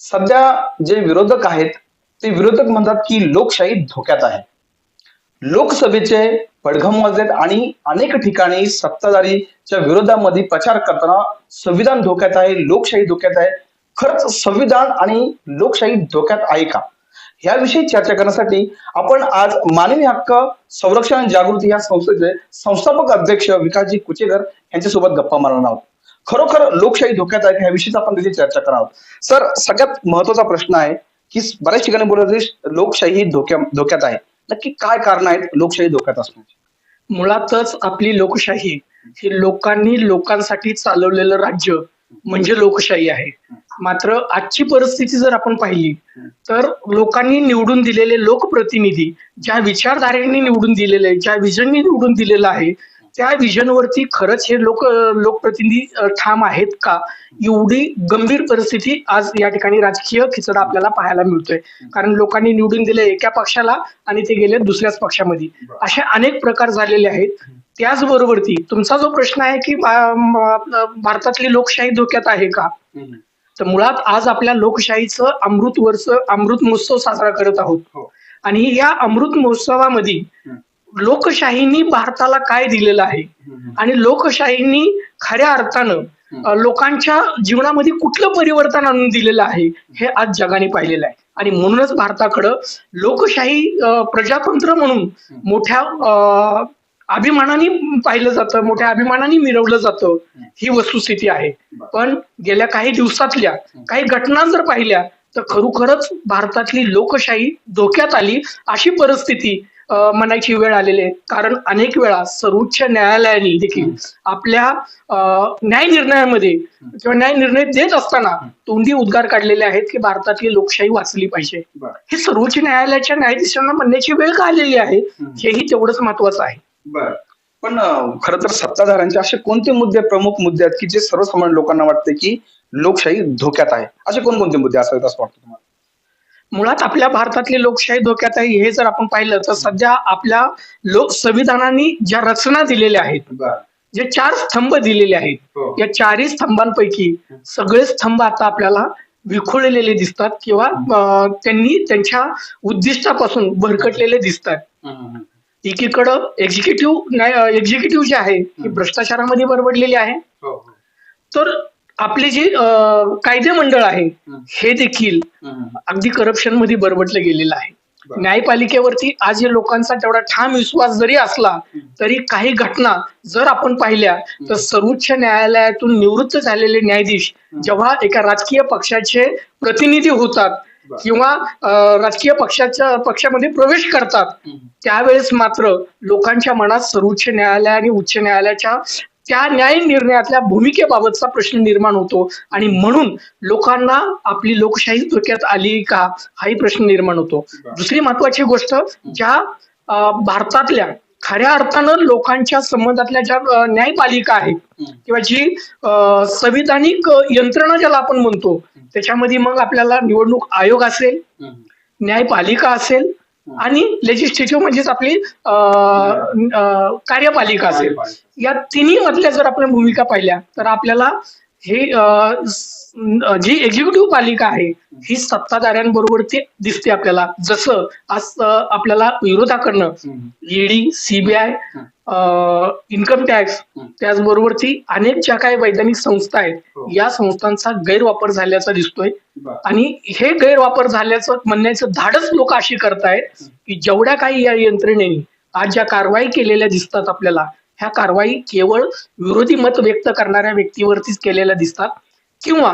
सध्या जे विरोधक आहेत ते विरोधक म्हणतात की लोकशाही धोक्यात आहे. लोकसभेचे पडघम वाजलेत आणि अनेक ठिकाणी सत्ताधारीच्या विरोधामध्ये प्रचार करताना संविधान धोक्यात आहे लोकशाही धोक्यात आहे. खरंच संविधान आणि लोकशाही धोक्यात आहे का? याविषयी चर्चा करण्यासाठी आपण आज मानवी हक्क संरक्षण जागृती या संस्थेचे संस्थापक अध्यक्ष विकासजी कुचेकर यांच्यासोबत गप्पा मारणार आहोत. खरोखर लोकशाही धोक्यात आहे ह्याविषयीच आपण त्याची चर्चा करावं सर सगळ्यात महत्त्वाचा प्रश्न आहे की बऱ्याच ठिकाणी बोलत लोकशाही धोक्या धोक्यात आहे. नक्की काय कारण आहेत लोकशाही धोक्यात असण्याची? मुळातच आपली लोकशाही हे लोकांनी लोकांसाठी चालवलेलं राज्य म्हणजे लोकशाही आहे. मात्र आजची परिस्थिती जर आपण पाहिली तर लोकांनी निवडून दिलेले लोकप्रतिनिधी ज्या विचारधारेने निवडून दिलेले ज्या विजननी निवडून दिलेलं आहे त्या विजनवरती खरंच हे लोक लोकप्रतिनिधी ठाम आहेत का? एवढी गंभीर परिस्थिती आज या ठिकाणी राजकीय खिचडा आपल्याला पाहायला मिळतोय. कारण लोकांनी निवडून दिले एका पक्षाला आणि ते गेले दुसऱ्याच पक्षामध्ये. असे अनेक प्रकार झालेले आहेत. त्याचबरोबर ती तुमचा जो प्रश्न आहे की भारतातली लोकशाही धोक्यात आहे का? तर मुळात आज आपल्या लोकशाहीचं अमृत वर्ष अमृत महोत्सव साजरा करत आहोत. हो. आणि या अमृत महोत्सवामध्ये लोकशाहीनी भारताला काय दिलेलं आहे? आणि लोकशाहीनी खऱ्या अर्थानं लोकांच्या जीवनामध्ये कुठलं परिवर्तन आणून दिलेलं आहे हे आज जगाने पाहिलेलं आहे. आणि म्हणूनच भारताकडं लोकशाही प्रजातंत्र म्हणून मोठ्या अभिमानाने पाहिलं जातं मोठ्या अभिमानाने मिरवलं जातं ही वस्तुस्थिती आहे. पण गेल्या काही दिवसातल्या काही घटना जर पाहिल्या तर खरोखरच भारतातली लोकशाही धोक्यात आली अशी परिस्थिती म्हणायची वेळ आलेली आहे. कारण अनेक वेळा सर्वोच्च न्यायालयाने देखील आपल्या न्याय निर्णयामध्ये किंवा न्याय निर्णय देत असताना तोंडी उद्गार काढलेले आहेत की भारतातली लोकशाही वाचली पाहिजे. हे सर्वोच्च न्यायालयाच्या न्यायाधीशांना म्हणण्याची वेळ का आलेली आहे? हेही तेवढंच महत्वाचं आहे. बर. पण खर तर सत्ताधाऱ्यांचे असे कोणते मुद्दे प्रमुख मुद्दे आहेत की जे सर्वसामान्य लोकांना वाटते की लोकशाही धोक्यात आहे? असे कोणकोणते मुद्दे असावेत असं वाटतं तुम्हाला? मुळात आपल्या भारतातली लोकशाही धोक्यात आहे. हे जर आपण पाहिलं तर सध्या आपल्या लोक संविधानाने ज्या रचना दिलेल्या आहेत जे चार स्तंभ दिलेले आहेत हो. या चारही स्तंभांपैकी सगळे स्तंभ आता आपल्याला विखुरलेले दिसतात किंवा त्यांनी त्यांच्या उद्दिष्टापासून भरकटलेले दिसतात. एकीकडं एक्झिक्युटिव्ह एक्झिक्युटिव्ह जे आहे ही भ्रष्टाचारामध्ये बरबडलेली आहे. तर आपले जे कायदे मंडळ आहे हे. देखील अगदी करप्शनमध्ये बरबटलं गेलेलं आहे. न्यायपालिकेवरती आज या लोकांचा तेवढा ठाम विश्वास जरी असला तरी काही घटना जर आपण पाहिल्या तर सर्वोच्च न्यायालयातून निवृत्त झालेले न्यायाधीश जेव्हा एका राजकीय पक्षाचे प्रतिनिधी होतात. किंवा राजकीय पक्षाच्या पक्षामध्ये प्रवेश करतात त्यावेळेस मात्र लोकांच्या मनात सर्वोच्च न्यायालय आणि उच्च न्यायालयाच्या त्या न्याय निर्णयातल्या भूमिकेबाबतचा प्रश्न निर्माण होतो. आणि म्हणून लोकांना आपली लोकशाही धोक्यात आली का हाही प्रश्न निर्माण होतो. दुसरी महत्वाची गोष्ट ज्या भारतातल्या खऱ्या अर्थानं लोकांच्या संबंधातल्या ज्या न्यायपालिका आहेत किंवा जी संविधानिक यंत्रणा ज्याला आपण म्हणतो त्याच्यामध्ये मग आपल्याला निवडणूक आयोग असेल न्यायपालिका असेल आणि लेजिस्लेटिव्ह म्हणजेच आपली कार्यपालिका असेल. या तिन्ही मधल्या जर आपण भूमिका पाहिल्या तर आपल्याला हे जी एक्झिक्युटिव्ह पालिका आहे ही सत्ताधाऱ्यांबरोबर ते दिसते आपल्याला. जसं आज आपल्याला विरोधाकडनं ईडी सीबीआय इन्कम टॅक्स त्याचबरोबर ती अनेक ज्या काही वैधानिक संस्था हो. आहेत या संस्थांचा गैरवापर झाल्याचा दिसतोय. आणि हे गैरवापर झाल्याचं म्हणण्याचं धाडस लोक अशी करतायत की जेवढ्या काही या यंत्रणेने आज ज्या कारवाई केलेल्या दिसतात आपल्याला ह्या कारवाई केवळ विरोधी मत व्यक्त करणाऱ्या व्यक्तीवरतीच केलेल्या दिसतात. किंवा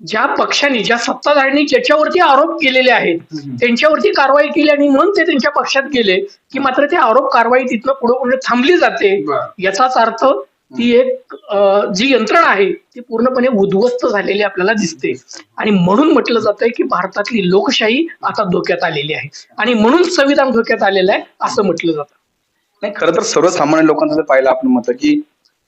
ज्या पक्षाने ज्या सत्ताधाऱ्यांनी ज्याच्यावरती आरोप केलेले आहेत त्यांच्यावरती कारवाई केली आणि म्हणून ते त्यांच्या पक्षात गेले की मात्र ते आरोप कारवाई तिथनं पुढे पुढे थांबली जाते. याचाच अर्थ ती एक जी यंत्रणा आहे ती पूर्णपणे उद्ध्वस्त झालेली आपल्याला दिसते. आणि म्हणून म्हटलं जातंय की भारतातली लोकशाही आता धोक्यात आलेली आहे. आणि म्हणून संविधान धोक्यात आलेलं आहे असं म्हटलं जातं. नाही खरं तर सर्वसामान्य लोकांचं जर पाहिलं आपण मत की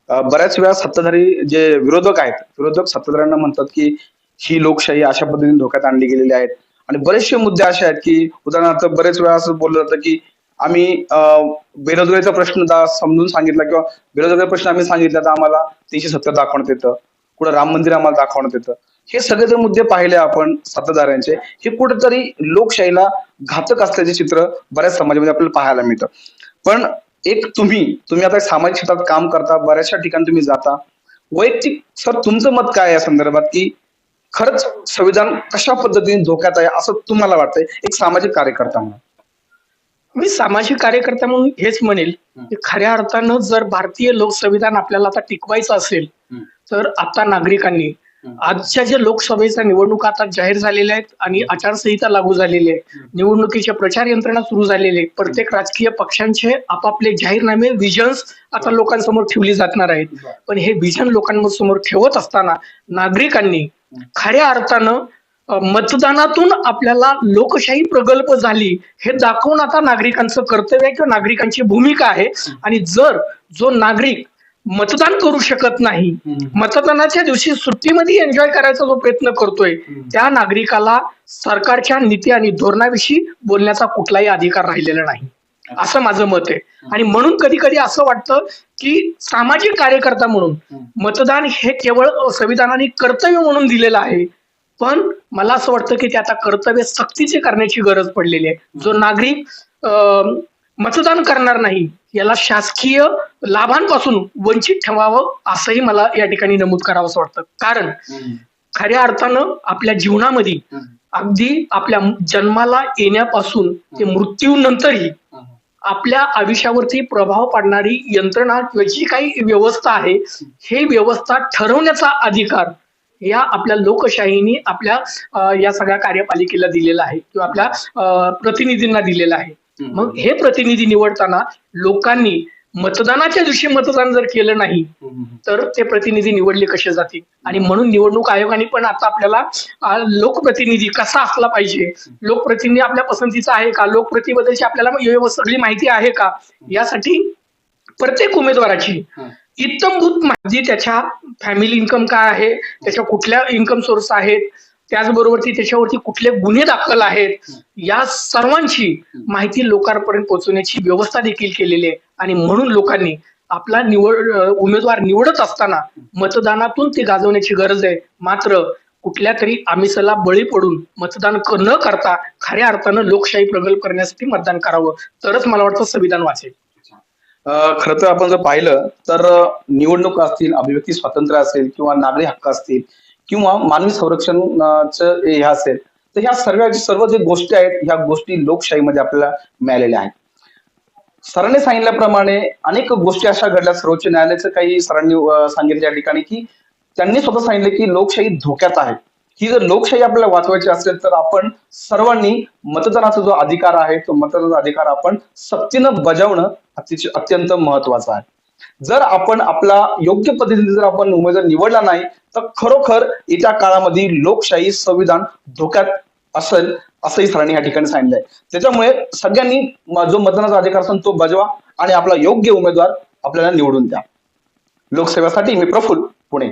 बऱ्याच वेळा सत्ताधारी जे विरोधक आहेत विरोधक सत्ताधाऱ्यांना म्हणतात की ही लोकशाही अशा पद्धतीने धोक्यात आणली गेलेली आहेत. आणि बरेचसे मुद्दे असे आहेत की उदाहरणार्थ बरेच वेळा असं बोललं जातं की आम्ही अं, बेरोजगारीचा प्रश्न समजून सांगितला किंवा बेरोजगारी प्रश्न आम्ही सांगितला तर आम्हाला तीनशे सत्तर दाखवण्यात येतं. कुठं राम मंदिर आम्हाला दाखवण्यात येतं. हे सगळे जे मुद्दे पाहिले आपण सत्ताधाऱ्यांचे हे कुठेतरी लोकशाहीला घातक असल्याचे चित्र बऱ्याच समाजामध्ये आपल्याला पाहायला मिळतं. पण एक तुम्ही तुम्ही आता सामाजिक क्षेत्रात काम करता बऱ्याचशा ठिकाणी तुम्ही जाता. वैयक्तिक सर तुमचं मत काय या संदर्भात की खरंच संविधान कशा पद्धतीने धोक्यात आहे असं तुम्हाला वाटतंय एक सामाजिक कार्यकर्ता म्हणून मी सामाजिक कार्यकर्ता म्हणून हेच म्हणेल की खऱ्या अर्थानं जर भारतीय लोकसंविधान आपल्याला आता टिकवायचं असेल. तर आता नागरिकांनी. आजच्या ज्या लोकसभेच्या निवडणुका आता जाहीर झालेल्या आहेत आणि आचारसंहिता लागू झालेली आहे. निवडणुकीचे प्रचार यंत्रणा सुरू झालेली आहे प्रत्येक राजकीय पक्षांचे आपापले जाहीरनामे विजन्स आता लोकांसमोर ठेवली जाणार आहेत. पण हे विजन लोकांसमोर ठेवत असताना नागरिकांनी खऱ्या अर्थानं मतदानातून आपल्याला लोकशाही प्रगल्भ झाली हे दाखवून आता नागरिकांचं कर्तव्य आहे किंवा नागरिकांची भूमिका आहे. आणि जर जो नागरिक मतदान करू शकत नाही. मतदानाच्या दिवशी सुट्टीमध्ये एन्जॉय करायचा जो प्रयत्न करतोय त्या नागरिकाला सरकारच्या नीती आणि धोरणाविषयी बोलण्याचा कुठलाही अधिकार राहिलेला नाही. असं माझं मत आहे. आणि म्हणून कधी कधी असं वाटतं की सामाजिक कार्यकर्ता म्हणून मतदान हे केवळ संविधानाने कर्तव्य म्हणून दिलेलं आहे. पण मला असं वाटतं की ते आता कर्तव्य सक्तीचे करण्याची गरज पडलेली आहे. जो नागरिक मतदान करणार नाही याला शासकीय लाभांपासून वंचित ठेवावं असंही मला या ठिकाणी नमूद करावं असं वाटतं. कारण खऱ्या अर्थानं आपल्या जीवनामध्ये अगदी आपल्या जन्माला येण्यापासून ते मृत्यूनंतरही आपल्या आयुष्यावरती प्रभाव पाडणारी यंत्रणा किंवा जी काही व्यवस्था आहे हे व्यवस्था ठरवण्याचा अधिकार या आपल्या लोकशाहीने आपल्या या सगळ्या कार्यपालिकेला दिलेला आहे किंवा आपल्या प्रतिनिधींना दिलेला आहे. मग हे प्रतिनिधी निवडताना लोकांनी मतदानाच्या दिवशी मतदान जर केलं नाही तर ते प्रतिनिधी निवडले कसे जातील? आणि म्हणून निवडणूक आयोगाने पण आता आपल्याला लोकप्रतिनिधी कसा असला पाहिजे? लोकप्रतिनिधी आपल्या पसंतीचा आहे का? लोकप्रतिबद्दलची आपल्याला सगळी माहिती आहे का? यासाठी प्रत्येक उमेदवाराची इत्तमभूत माहिती त्याच्या फॅमिली इन्कम काय आहे? त्याच्या कुठल्या इन्कम सोर्स आहेत? त्याचबरोबर ती त्याच्यावरती कुठले गुन्हे दाखल आहेत या सर्वांची माहिती लोकांपर्यंत पोहोचवण्याची व्यवस्था देखील केलेली आहे. आणि म्हणून लोकांनी आपला निवड उमेदवार निवडत असताना मतदानातून ते गाजवण्याची गरज आहे. मात्र कुठल्या तरी आमिषाला बळी पडून मतदान न करता खऱ्या अर्थानं लोकशाही प्रगल्भ करण्यासाठी मतदान करावं. तरच मला वाटतं संविधान वाचेल. खर खरं तर आपण जर पाहिलं तर निवडणूक असतील अभिव्यक्ती स्वातंत्र्य असेल किंवा नागरी हक्क असतील किंवा मानवी संरक्षणाचं हे असेल तर ह्या सर्व सर्व जे गोष्टी आहेत ह्या गोष्टी लोकशाहीमध्ये आपल्याला मिळालेल्या आहेत. सरांनी सांगितल्याप्रमाणे अनेक गोष्टी अशा घडल्या. सर्वोच्च न्यायालयाचं काही सरांनी सांगितलं या ठिकाणी की त्यांनी स्वतः सांगितलं की लोकशाही धोक्यात आहे. ही जर लोकशाही आपल्याला वाचवायची असेल तर आपण सर्वांनी मतदानाचा जो अधिकार आहे तो मतदानाचा अधिकार आपण सक्तीनं बजावणं अतिशय अत्यंत महत्वाचं आहे. जर आपण आपला योग्य पद्धतीने जर आपण उमेदवार निवडला नाही तर खरोखर येत्या काळामध्ये लोकशाही संविधान धोक्यात असेल असंही सरांनी या ठिकाणी सांगितलंय. त्याच्यामुळे सगळ्यांनी जो मतदानाचा अधिकार असेल तो बजवा आणि आपला योग्य उमेदवार आपल्याला निवडून द्या. लोकसेवेसाठी मी प्रफुल्ल पुणे.